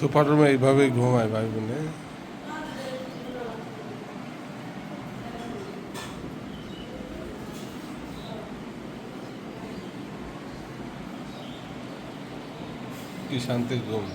Super রুমে এইভাবেই ঘুমায় ভাই বোনে। কি শান্তির ঘুম।